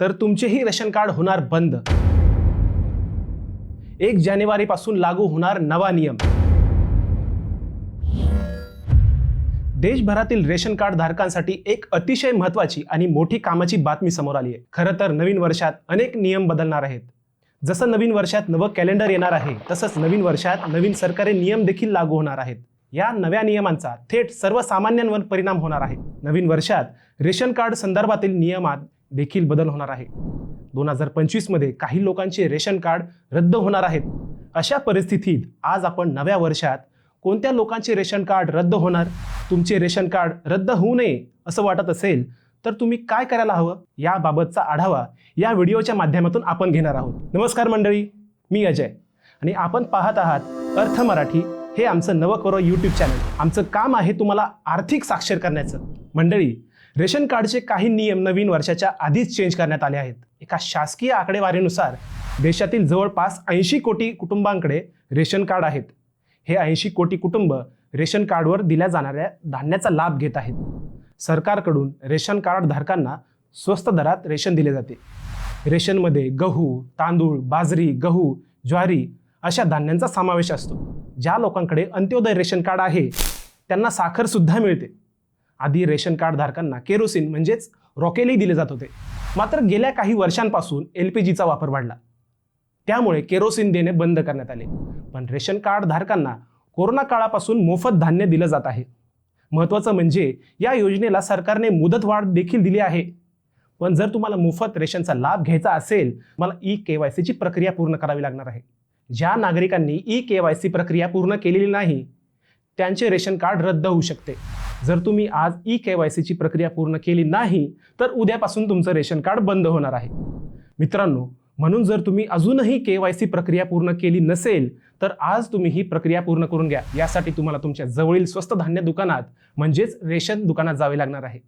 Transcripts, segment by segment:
तर तुमचेही ration card होणार बंद. एक जानेवारी पासून लागू होणार नवा नियम. देशभरातील रेशन कार्ड धारकांसाठी एक अतिशय महत्वाची आणि मोठी कामाची बातमी समोर आली आहे. खरं तर नवीन वर्षात अनेक नियम बदलणार आहेत. जसं नवीन वर्षात नवं कॅलेंडर येणार आहे तसंच नवीन वर्षात नवीन सरकारी नियम देखील लागू होणार आहेत. या नव्या नियमांचा थेट सर्वसामान्यांवर परिणाम होणार आहे. नवीन वर्षात रेशन कार्ड संदर्भातील नियमात देखील बदल होणार आहे. दोन हजार पंचवीसमध्ये काही लोकांचे रेशन कार्ड रद्द होणार आहेत. अशा परिस्थितीत आज आपण नव्या वर्षात कोणत्या लोकांचे रेशन कार्ड रद्द होणार तुमचे रेशन कार्ड रद्द होऊ नये असं वाटत असेल तर तुम्ही काय करायला हवं? याबाबतचा आढावा या व्हिडिओच्या माध्यमातून आपण घेणार आहोत. नमस्कार मंडळी मी अजय. आणि आपण पाहत आहात अर्थ मराठी हे आमचं नवकरो यूट्यूब चॅनल आमचं काम आहे तुम्हाला आर्थिक साक्षर करण्याचं. मंडळी रेशन कार्डचे काही नियम नवीन वर्षाच्या आधीच चेंज करण्यात आले आहेत. एका शासकीय आकडेवारीनुसार देशातील जवळपास ऐंशी कोटी कुटुंबांकडे रेशन कार्ड आहेत. हे ऐंशी कोटी कुटुंब रेशन कार्डवर दिल्या जाणाऱ्या धान्याचा लाभ घेत आहेत. सरकारकडून रेशन कार्ड धारकांना स्वस्त दरात रेशन दिले जाते. रेशनमध्ये गहू तांदूळ बाजरी गहू ज्वारी अशा धान्यांचा समावेश असतो. ज्या लोकांकडे अंत्योदय रेशन कार्ड आहे त्यांना साखरसुद्धा मिळते. आधी रेशन कार्ड धारकांना केरोसिन म्हणजेच रॉकेलही दिले जात होते. मात्र गेल्या काही वर्षांपासून एल पी जीचा वापर वाढला. त्यामुळे केरोसिन देणे बंद करण्यात आले. पण रेशन कार्ड धारकांना कोरोना काळापासून मोफत धान्य दिलं जात आहे. महत्त्वाचं म्हणजे या योजनेला सरकारने मुदतवाढ देखील दिली आहे. पण जर तुम्हाला मोफत रेशनचा लाभ घ्यायचा असेल मला ई के वाय सीची प्रक्रिया पूर्ण करावी लागणार आहे. ज्या नागरिकांनी ई के वाय सी प्रक्रिया पूर्ण केलेली नाही त्यांचे रेशन कार्ड रद्द होऊ शकते. जर तुम्ही आज ई के वाय सीची प्रक्रिया पूर्ण केली नाही तर उद्यापासून तुमचं रेशन कार्ड बंद होणार आहे. मित्रांनो म्हणून जर तुम्ही अजूनही के वाय सी प्रक्रिया पूर्ण केली नसेल तर आज तुम्ही ही प्रक्रिया पूर्ण करून घ्या. यासाठी तुम्हाला तुमच्या जवळील स्वस्त धान्य दुकानात म्हणजेच रेशन दुकानात जावे लागणार आहे.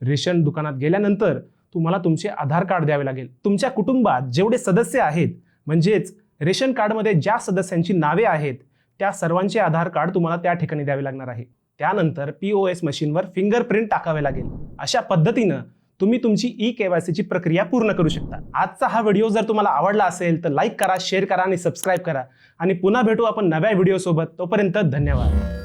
रेशन दुकानात गेल्यानंतर तुम्हाला तुमचे आधार कार्ड द्यावे लागेल. तुमच्या कुटुंबात जेवढे सदस्य आहेत म्हणजेच रेशन कार्डमध्ये ज्या सदस्यांची नावे आहेत त्या सर्वांचे आधार कार्ड तुम्हाला त्या ठिकाणी द्यावे लागणार आहे. त्यानंतर पी ओ एस मशीनवर फिंगरप्रिंट टाकावे लागेल. अशा पद्धतीनं तुम्ही तुमची ई केवायसीची प्रक्रिया पूर्ण करू शकता. आजचा हा व्हिडिओ जर तुम्हाला आवडला असेल तर लाईक करा शेअर करा आणि सबस्क्राईब करा. आणि पुन्हा भेटू आपण नव्या व्हिडिओसोबत. तोपर्यंत धन्यवाद.